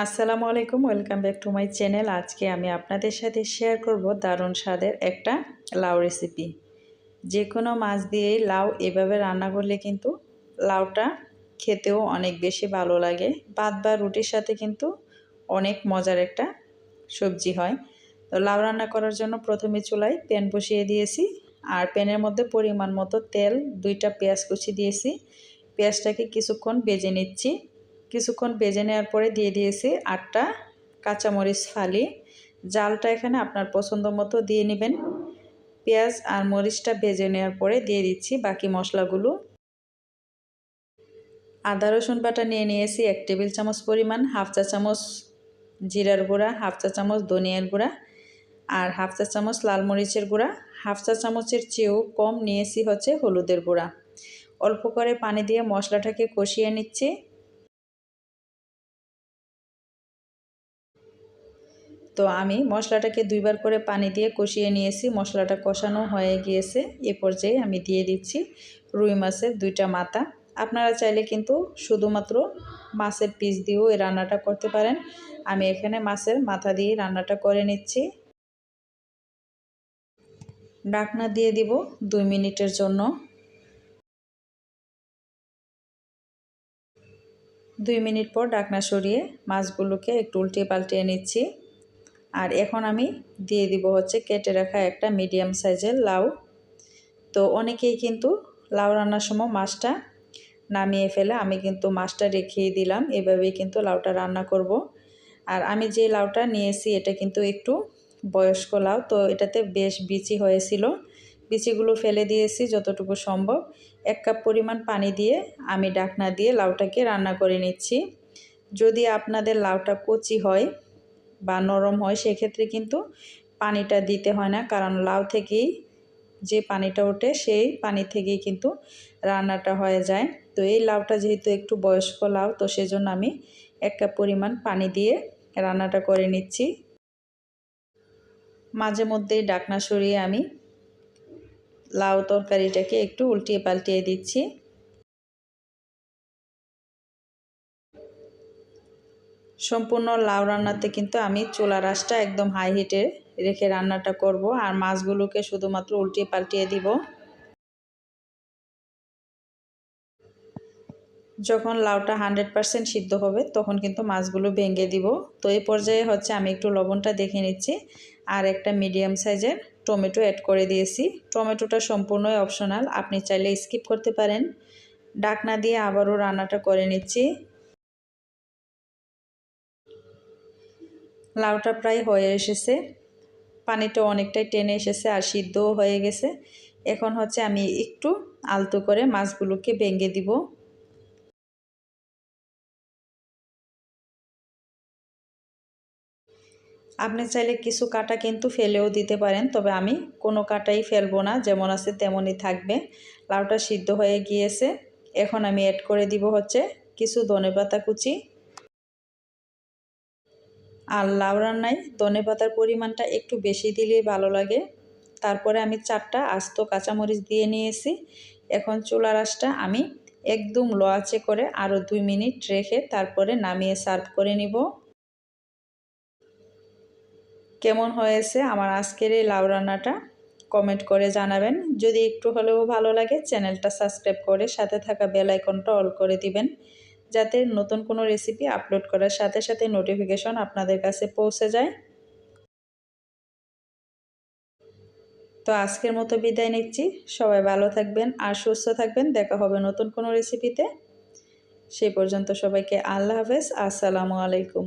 আসসালামু আলাইকুম, welcome back to my channel. আজকে আমি আপনাদের সাথে শেয়ার করব দারুণ স্বাদের একটা লাউ রেসিপি। যে কোনো মাছ দিয়েই লাউ এভাবে রান্না করলে কিন্তু লাউটা খেতেও অনেক বেশি ভালো লাগে। ভাত বা রুটির সাথে কিন্তু অনেক মজার একটা সবজি হয়। তো লাউ রান্না করার জন্য প্রথমে চুলায় প্যান বসিয়ে দিয়েছি আর প্যানের মধ্যে পরিমাণ মতো তেল, দুইটা পেঁয়াজ কুচি দিয়েছি। পেঁয়াজটাকে কিছুক্ষণ বেজে নিচ্ছি। কিছুক্ষণ বেজে নেওয়ার পরে দিয়ে দিয়েছি আটটা কাঁচামরিচ ফালি। জালটা এখানে আপনার পছন্দ মতো দিয়ে নেবেন। পেঁয়াজ আর মরিচটা ভেজে নেওয়ার পরে দিয়ে দিচ্ছি বাকি মশলাগুলো। আদা, রসুন বাটা নিয়ে নিয়েছি এক টেবিল চামচ পরিমাণ, হাফ চা চামচ জিরার গুঁড়া, হাফ চা চামচ ধনিয়ার গুঁড়া আর হাফ চা চামচ লাল মরিচের গুঁড়া। হাফ চা চামচের চেয়েও কম নিয়েছি হচ্ছে হলুদের গুঁড়া। অল্প করে পানি দিয়ে মশলাটাকে কষিয়ে নিচ্ছি। তো আমি মশলাটাকে দুইবার করে পানি দিয়ে কষিয়ে নিয়েছি। মশলাটা কষানো হয়ে গিয়েছে। এ পর্যায়ে আমি দিয়ে দিচ্ছি রুই মাছের দুইটা মাথা। আপনারা চাইলে কিন্তু শুধুমাত্র মাছের পিস দিয়েও এই রান্নাটা করতে পারেন। আমি এখানে মাছের মাথা দিয়ে রান্নাটা করে নিচ্ছি। ডাকনা দিয়ে দিব দুই মিনিটের জন্য। দুই মিনিট পর ডাকনা সরিয়ে মাছগুলোকে একটু উল্টে পাল্টিয়ে নিচ্ছি। আর এখন আমি দিয়ে দিব হচ্ছে কেটে রাখা একটা মিডিয়াম সাইজের লাউ। তো অনেকেই কিন্তু লাউ রান্নার সময় মাছটা নামিয়ে ফেলে, আমি কিন্তু মাছটা রেখেই দিলাম, এভাবেই কিন্তু লাউটা রান্না করব। আর আমি যে লাউটা নিয়েছি, এটা কিন্তু একটু বয়স্ক লাউ, তো এটাতে বেশ বিচি হয়েছিল। বিচিগুলো ফেলে দিয়েছি যতটুকু সম্ভব। এক কাপ পরিমাণ পানি দিয়ে আমি ডাকনা দিয়ে লাউটাকে রান্না করে নিচ্ছি। যদি আপনাদের লাউটা কচি হয় বা নরম হয়, সেক্ষেত্রে কিন্তু পানিটা দিতে হয় না। কারণ লাউ থেকেই যে পানিটা ওঠে, সেই পানি থেকেই কিন্তু রান্নাটা হয়ে যায়। তো এই লাউটা যেহেতু একটু বয়স্ক লাউ, তো সেজন্য আমি এক কাপ পরিমাণ পানি দিয়ে রান্নাটা করে নিচ্ছি। মাঝে মধ্যেই ডাকনা সরিয়ে আমি লাউ তরকারিটাকে একটু উল্টিয়ে পাল্টিয়ে দিচ্ছি। সম্পূর্ণ লাউ রান্নাতে কিন্তু আমি চুলা রাসটা একদম হাই হিটে রেখে রান্নাটা করব আর মাছগুলোকে শুধুমাত্র উল্টিয়ে পাল্টিয়ে দিব। যখন লাউটা হান্ড্রেড পারসেন্ট সিদ্ধ হবে তখন কিন্তু মাছগুলো ভেঙে দিব। তো এই পর্যায়ে হচ্ছে আমি একটু লবণটা দেখে নিচ্ছি আর একটা মিডিয়াম সাইজের টমেটো অ্যাড করে দিয়েছি। টমেটোটা সম্পূর্ণই অপশনাল আপনি চাইলে স্কিপ করতে পারেন। ডাকনা দিয়ে আবারও রান্নাটা করে নিচ্ছি। লাউটা প্রায় হয়ে এসেছে। পানিটা অনেকটাই টেনে এসেছে আর সিদ্ধও হয়ে গেছে। এখন হচ্ছে আমি একটু আলতো করে মাছগুলোকে ভেঙে দিব। আপনি চাইলে কিছু কাটা কিন্তু ফেলেও দিতে পারেন, তবে আমি কোনো কাটাই ফেলব না, যেমন আছে তেমনই থাকবে। লাউটা সিদ্ধ হয়ে গিয়েছে। এখন আমি অ্যাড করে দিব হচ্ছে কিছু ধনে পাতা কুচি। আর লাউ রান্নায় ধনে পাতার পরিমাণটা একটু বেশি দিলেই ভালো লাগে। তারপরে আমি চারটা আস্ত কাঁচামরিচ দিয়ে নিয়েছি। এখন চুলা আঁচটা আমি একদম লো আঁচে করে আরও দুই মিনিট রেখে তারপরে নামিয়ে সার্ভ করে নিব। কেমন হয়েছে আমার আজকের এই লাউ রান্নাটা? কমেন্ট করে জানাবেন। যদি একটু হলেও ভালো লাগে, চ্যানেলটা সাবস্ক্রাইব করে সাথে থাকা বেল আইকনটা অল করে দিবেন। যাতে নতুন কোনো রেসিপি আপলোড করার সাথে সাথে নোটিফিকেশন আপনাদের কাছে পৌঁছে যায়। তো আজকের মতো বিদায় নিচ্ছি। সবাই ভালো থাকবেন আর সুস্থ থাকবেন। দেখা হবে নতুন কোনো রেসিপিতে সেই পর্যন্ত সবাইকে আল্লাহ হাফেজ। আসসালামু আলাইকুম।